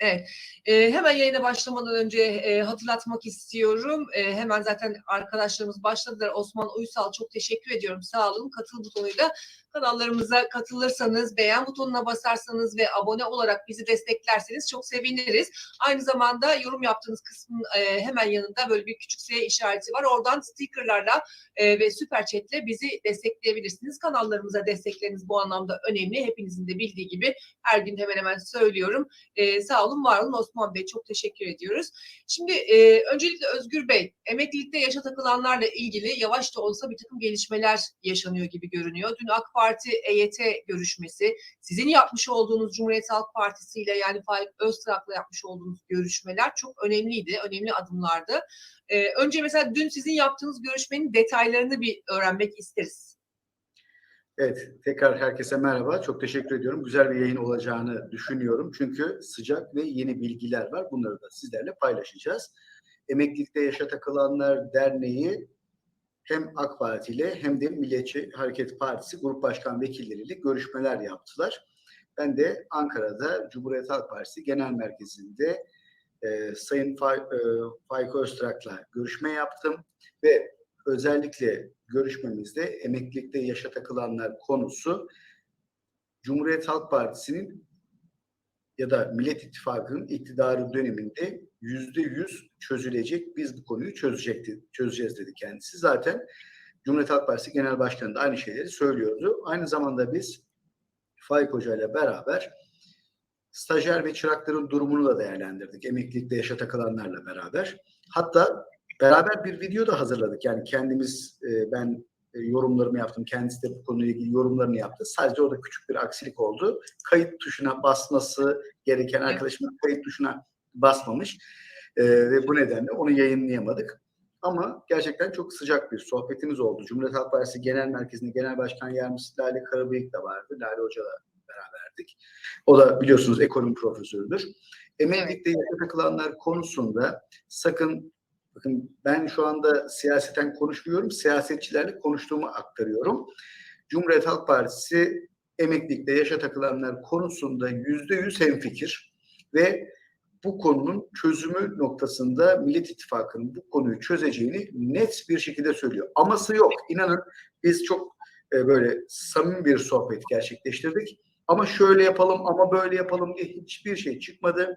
Evet. Ee, hemen yayına başlamadan önce e, hatırlatmak istiyorum. E, hemen zaten arkadaşlarımız başladılar. Osman Uysal çok teşekkür ediyorum. Sağ olun. Katıl butonuyla kanallarımıza katılırsanız, beğen butonuna basarsanız ve abone olarak bizi desteklerseniz çok seviniriz. Aynı zamanda yorum yaptığınız kısmın e, hemen yanında böyle bir küçük S işareti var. Oradan stickerlarla e, ve süper chatle bizi destekleyebilirsiniz. Kanallarımıza destekleriniz bu anlamda önemli. Hepinizin de bildiği gibi her gün hemen hemen söylüyorum. E, sağ olun, var olun Osman Bey. Çok teşekkür ediyoruz. Şimdi öncelikle Özgür Bey, emeklilikte yaşa takılanlarla ilgili yavaş da olsa bir takım gelişmeler yaşanıyor gibi görünüyor. Dün AK EYT görüşmesi, sizin yapmış olduğunuz Cumhuriyet Halk Partisi ile yani Faik Öztrak'la yapmış olduğunuz görüşmeler çok önemliydi, önemli adımlardı. E, önce mesela dün sizin yaptığınız görüşmenin detaylarını bir öğrenmek isteriz. Evet, tekrar herkese merhaba. Çok teşekkür ediyorum. Güzel bir yayın olacağını düşünüyorum. Çünkü sıcak ve yeni bilgiler var. Bunları da sizlerle paylaşacağız. Emeklilikte Yaşa Takılanlar Derneği hem AK Parti ile hem de Milliyetçi Hareket Partisi Grup Başkan Vekilleriyle görüşmeler yaptılar. Ben de Ankara'da Cumhuriyet Halk Partisi Genel Merkezi'nde e, Sayın Fa, e, Öztrak'la görüşme yaptım ve özellikle görüşmemizde emeklilikte yaşa takılanlar konusu Cumhuriyet Halk Partisi'nin ya da Millet İttifakı'nın iktidarı döneminde yüzde yüz çözülecek. Biz bu konuyu çözecekti, çözeceğiz dedi kendisi. Zaten Cumhuriyet Halk Partisi Genel Başkanı da aynı şeyleri söylüyordu. Aynı zamanda biz Faik Hoca ile beraber stajyer ve çırakların durumunu da değerlendirdik. Emeklilikte yaşa takılanlarla beraber. Hatta beraber bir video da hazırladık. Yani kendimiz e, ben e, yorumlarımı yaptım. Kendisi de bu konuyla ilgili yorumlarını yaptı. Sadece orada küçük bir aksilik oldu. Kayıt tuşuna basması gereken arkadaşımız kayıt tuşuna basmamış. E, ve bu nedenle onu yayınlayamadık. Ama gerçekten çok sıcak bir sohbetimiz oldu. Cumhuriyet Halk Partisi Genel Merkezi'nde Genel Başkan Yardımcısı Lale Karabıyık da vardı. Lale Hoca'la beraberdik. O da biliyorsunuz ekonomi profesörüdür. Emeklilikte yaşa takılanlar konusunda sakın Bakın ben şu anda siyaseten konuşmuyorum, siyasetçilerle konuştuğumu aktarıyorum. Cumhuriyet Halk Partisi emeklilikte yaşa takılanlar konusunda yüzde yüz hemfikir ve bu konunun çözümü noktasında Millet İttifakı'nın bu konuyu çözeceğini net bir şekilde söylüyor. Aması yok. İnanın biz çok e, böyle samimi bir sohbet gerçekleştirdik. Ama şöyle yapalım ama böyle yapalım diye hiçbir şey çıkmadı.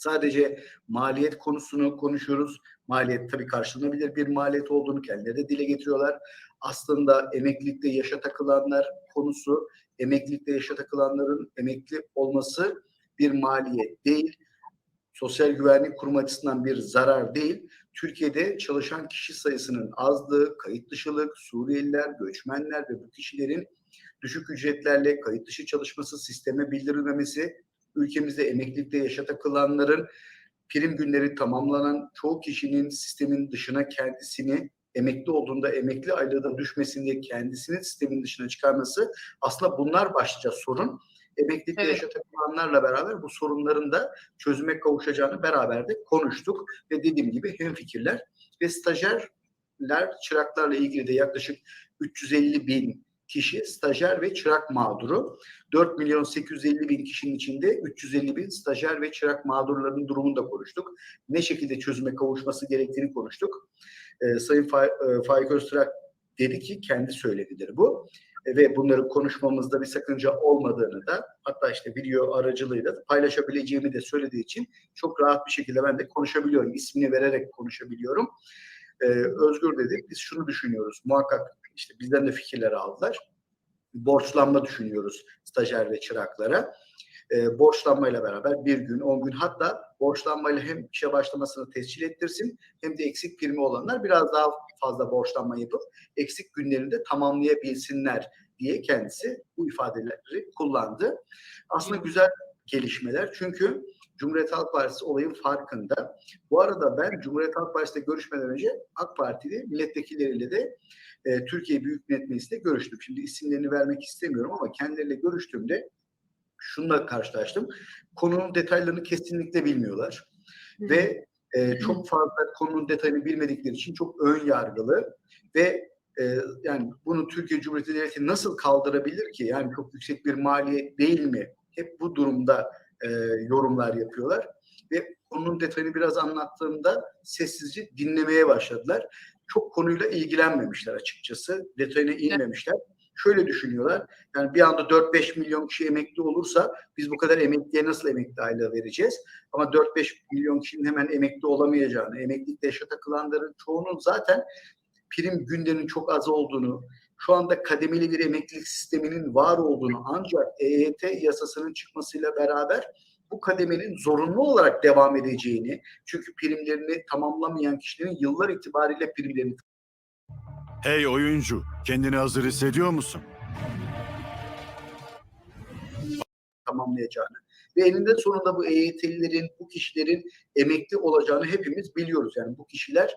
Sadece maliyet konusunu konuşuyoruz. Maliyet tabii karşılanabilir bir maliyet olduğunu kendileri de dile getiriyorlar. Aslında emeklilikte yaşa takılanlar konusu, emeklilikte yaşa takılanların emekli olması bir maliyet değil. Sosyal güvenlik kurum açısından bir zarar değil. Türkiye'de çalışan kişi sayısının azlığı, kayıt dışılık, Suriyeliler, göçmenler ve bu kişilerin düşük ücretlerle kayıt dışı çalışması, sisteme bildirilmemesi, ülkemizde emeklilikte yaşa takılanların prim günleri tamamlanan çoğu kişinin sistemin dışına kendisini emekli olduğunda emekli aylığı da düşmesinde kendisini sistemin dışına çıkarması aslında bunlar başlıca sorun. Emeklilikte evet. yaşa takılanlarla beraber bu sorunların da çözüme kavuşacağını beraber de konuştuk ve dediğim gibi hem fikirler ve stajyerler çıraklarla ilgili de yaklaşık 350 bin kişi stajyer ve çırak mağduru. 4 milyon 850 bin kişinin içinde 350 bin stajyer ve çırak mağdurlarının durumunu da konuştuk. Ne şekilde çözüme kavuşması gerektiğini konuştuk. Ee, Sayın Fa e, Faik Öztürk dedi ki kendi söyledidir bu. E, ve bunları konuşmamızda bir sakınca olmadığını da hatta işte video aracılığıyla da paylaşabileceğimi de söylediği için çok rahat bir şekilde ben de konuşabiliyorum. İsmini vererek konuşabiliyorum. Ee, Özgür dedi biz şunu düşünüyoruz muhakkak işte bizden de fikirleri aldılar. Borçlanma düşünüyoruz stajyer ve çıraklara. E, borçlanmayla beraber bir gün, on gün hatta borçlanmayla hem işe başlamasını tescil ettirsin hem de eksik primi olanlar biraz daha fazla borçlanma yapıp eksik günlerini de tamamlayabilsinler diye kendisi bu ifadeleri kullandı. Aslında güzel gelişmeler çünkü Cumhuriyet Halk Partisi olayın farkında. Bu arada ben Cumhuriyet Halk Partisi'yle görüşmeden önce AK Partili milletvekilleriyle de e, Türkiye Büyük Millet Meclisi'nde görüştüm. Şimdi isimlerini vermek istemiyorum ama kendileriyle görüştüğümde şununla karşılaştım. Konunun detaylarını kesinlikle bilmiyorlar. Hı. Ve e, çok fazla konunun detayını bilmedikleri için çok ön yargılı ve e, yani bunu Türkiye Cumhuriyeti Devleti nasıl kaldırabilir ki? Yani çok yüksek bir maliyet değil mi? Hep bu durumda e, yorumlar yapıyorlar ve konunun detayını biraz anlattığımda sessizce dinlemeye başladılar. Çok konuyla ilgilenmemişler açıkçası. Detayına inmemişler. Şöyle düşünüyorlar. Yani bir anda 4-5 milyon kişi emekli olursa biz bu kadar emekliye nasıl emekli aylığı vereceğiz? Ama 4-5 milyon kişinin hemen emekli olamayacağını, emeklilikte yaşa takılanların çoğunun zaten prim günlerinin çok az olduğunu, şu anda kademeli bir emeklilik sisteminin var olduğunu ancak EYT yasasının çıkmasıyla beraber bu kademenin zorunlu olarak devam edeceğini, çünkü primlerini tamamlamayan kişilerin yıllar itibariyle primlerini Hey oyuncu, kendini hazır hissediyor musun? tamamlayacağını ve eninde sonunda bu EYT'lilerin, bu kişilerin emekli olacağını hepimiz biliyoruz. Yani bu kişiler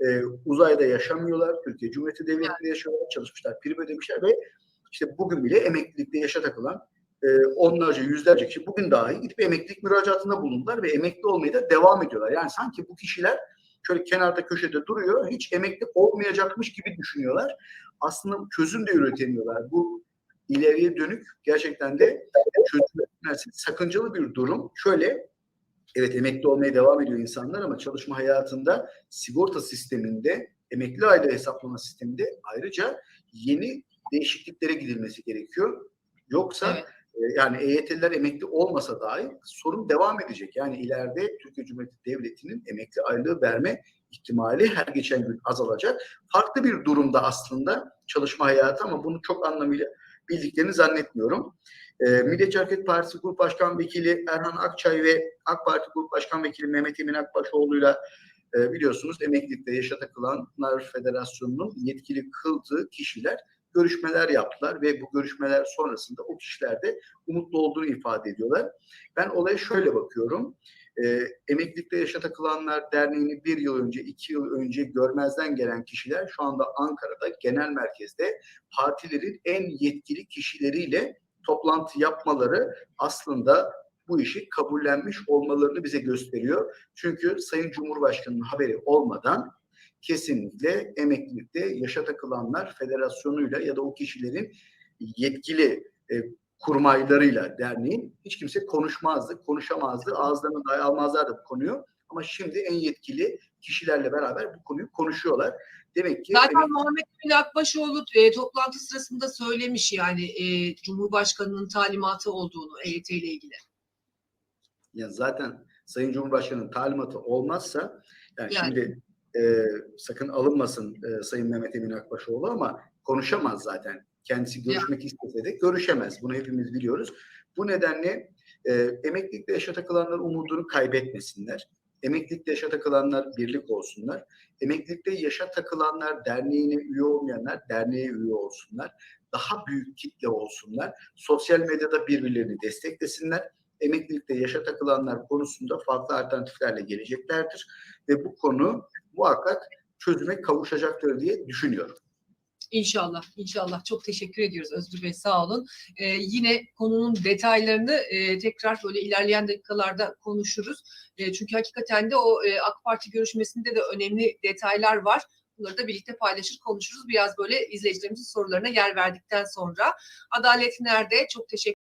e, uzayda yaşamıyorlar, Türkiye Cumhuriyeti Devleti'nde yaşıyorlar, çalışmışlar, prim ödemişler ve işte bugün bile emeklilikte yaşa takılan e, onlarca, yüzlerce kişi bugün dahi gidip emeklilik müracaatında bulundular ve emekli olmaya da devam ediyorlar. Yani sanki bu kişiler şöyle kenarda köşede duruyor, hiç emekli olmayacakmış gibi düşünüyorlar. Aslında çözüm de üretemiyorlar. Bu ileriye dönük gerçekten de çözülmesi sakıncalı bir durum. Şöyle, evet emekli olmaya devam ediyor insanlar ama çalışma hayatında sigorta sisteminde, emekli aylığı hesaplama sisteminde ayrıca yeni değişikliklere gidilmesi gerekiyor. Yoksa Evet. e, yani EYT'liler emekli olmasa dahi sorun devam edecek. Yani ileride Türkiye Cumhuriyeti Devleti'nin emekli aylığı verme ihtimali her geçen gün azalacak. Farklı bir durumda aslında çalışma hayatı ama bunu çok anlamıyla bildiklerini zannetmiyorum. E, Milliyetçi Hareket Partisi Grup Başkan Vekili Erhan Akçay ve AK Parti Grup Başkan Vekili Mehmet Emin Akbaşoğlu'yla e, biliyorsunuz emeklilikte yaşa takılanlar federasyonunun yetkili kıldığı kişiler görüşmeler yaptılar ve bu görüşmeler sonrasında o kişiler de umutlu olduğunu ifade ediyorlar. Ben olaya şöyle bakıyorum. E, Emeklilikte Yaşa Takılanlar Derneği'ni bir yıl önce, iki yıl önce görmezden gelen kişiler şu anda Ankara'da genel merkezde partilerin en yetkili kişileriyle toplantı yapmaları aslında bu işi kabullenmiş olmalarını bize gösteriyor. Çünkü Sayın Cumhurbaşkanı'nın haberi olmadan kesinlikle emeklilikte yaşa takılanlar federasyonuyla ya da o kişilerin yetkili e, kurmaylarıyla derneğin hiç kimse konuşmazdı, konuşamazdı, ağızlarına dahi almazlardı bu konuyu. Ama şimdi en yetkili kişilerle beraber bu konuyu konuşuyorlar. Demek ki Zaten emek- Muhammed Emin Akbaşoğlu e, toplantı sırasında söylemiş yani e, Cumhurbaşkanı'nın talimatı olduğunu EYT ile ilgili. Ya zaten Sayın Cumhurbaşkanı'nın talimatı olmazsa yani, Yani. şimdi e, sakın alınmasın e, Sayın Mehmet Emin Akbaşoğlu ama konuşamaz zaten. Kendisi görüşmek istese de görüşemez. Bunu hepimiz biliyoruz. Bu nedenle e, emeklilikte yaşa takılanlar umudunu kaybetmesinler. Emeklilikte yaşa takılanlar birlik olsunlar. Emeklilikte yaşa takılanlar derneğine üye olmayanlar derneğe üye olsunlar. Daha büyük kitle olsunlar. Sosyal medyada birbirlerini desteklesinler emeklilikte yaşa takılanlar konusunda farklı alternatiflerle geleceklerdir ve bu konu muhakkak çözüme kavuşacaktır diye düşünüyorum. İnşallah, inşallah. Çok teşekkür ediyoruz Özgür Bey, sağ olun. Ee, yine konunun detaylarını e, tekrar böyle ilerleyen dakikalarda konuşuruz. E, çünkü hakikaten de o e, AK Parti görüşmesinde de önemli detaylar var. Bunları da birlikte paylaşır, konuşuruz. Biraz böyle izleyicilerimizin sorularına yer verdikten sonra. Adalet nerede? Çok teşekkür